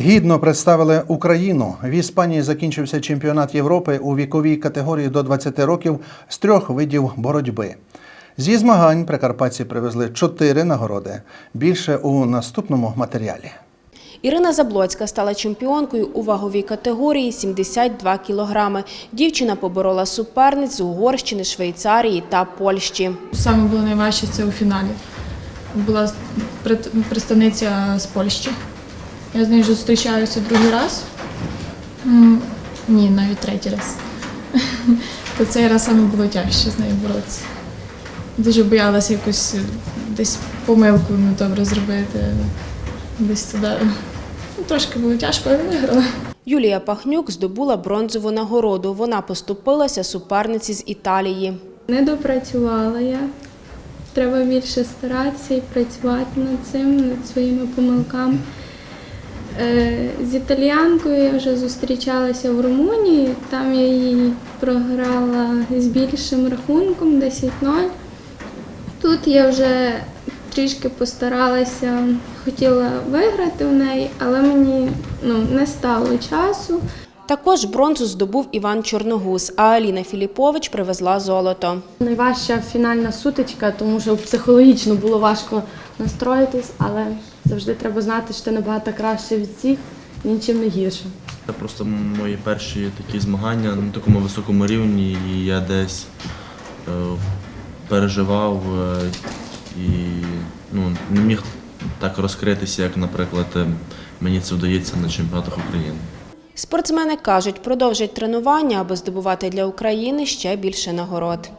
Гідно представили Україну. В Іспанії закінчився чемпіонат Європи у віковій категорії до 20 років з трьох видів боротьби. Зі змагань прикарпатці привезли чотири нагороди. Більше у наступному матеріалі. Ірина Заблоцька стала чемпіонкою у ваговій категорії 72 кілограми. Дівчина поборола суперниць з Угорщини, Швейцарії та Польщі. Саме було найважче це у фіналі. Була представниця з Польщі. Я з нею вже зустрічаюся другий раз. Ні, навіть третій раз. То цей раз саме було тяжче з нею боротися. Дуже боялася якусь е, десь помилку недобре зробити. Десь туди. Ну, Трошки було тяжко, але виграла. Юлія Пахнюк здобула бронзову нагороду. Вона поступилася суперниці з Італії. Не допрацювала я. Треба більше старатися і працювати над цим, над своїми помилками. Е, З італіянкою я вже зустрічалася в Румунії, там я її програла з більшим рахунком 10-0. Тут я вже трішки постаралася, хотіла виграти в неї, але мені ну, не стало часу. Також бронзу здобув Іван Чорногуз, а Аліна Філіпович привезла золото. Найважча фінальна сутичка, тому що психологічно було важко настроїтись, але завжди треба знати, що ти набагато краще від всіх, нічим не гірше. Це просто мої перші такі змагання на такому високому рівні, і я десь е, переживав е, і ну, не міг так розкритися, як, наприклад, е, мені це вдається на чемпіонатах України. Спортсмени кажуть, продовжать тренування, аби здобувати для України ще більше нагород.